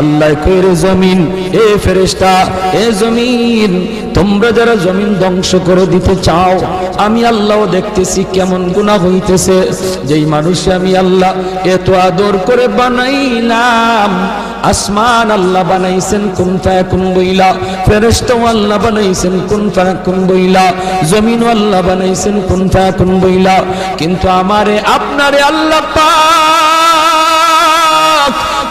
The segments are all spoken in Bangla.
আল্লাহ কইরে জমিন, এ ফেরেশতা, এ জমিন, তোমরা যারা জমিন ধ্বংস করে দিতে চাও, আমি আল্লাহ দেখতেছি কেমন গুনাহ হইতেছে। যেই মানুষ আমি আল্লাহ এত আদর করে বানাইলাম, আসমান আল্লাহ বানাইছেন কোন ফায়াকুন বইলা? ফেরেশতাও আল্লাহ বানাইছেন কোন ফায়াকুন বইলা? জমিন আল্লাহ বানাইছেন কোন ফায়াকুন বইলা? কিন্তু আমারে, আপনারে আল্লাহ পাক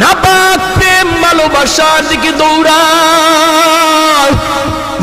নাপাক প্রেম ভালোবাসার দিকে দৌড়ায়।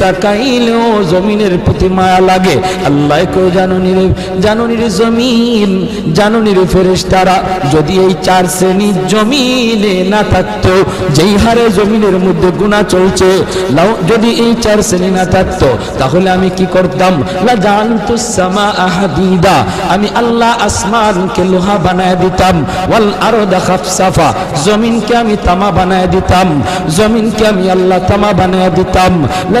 তাকাইলেও জমিনের প্রতি মায়া লাগে। আল্লাহ যদি এই চার শ্রেণি জমিনে না যেই হারে জমিনের মধ্যে গুণা চলছে যদি এই চার শ্রেণি না তাহলে আমি কি করতাম? আমি আল্লাহ আসমানকে লোহা বানায় দিতাম, ওয়াল আরদা খাফসাফা, জমিনকে আমি তামা বানায় দিতাম, জমিনকে আমি আল্লাহ তামা বানায় দিতাম। লা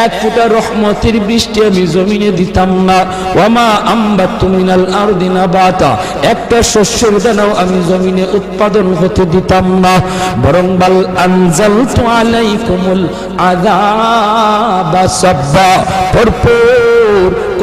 এক ফুটা রহমতের বৃষ্টি আমি জমিনে দিতাম না। ওমা আম্বা তুমিনাল আর দিনা বাতা একটা শস্যের দানাও আমি জমিনে উৎপাদন হতে দিতাম না। বরং বাল আনজাল তো আলাইকুমুল আযাবা সাব্বা। ভরপুর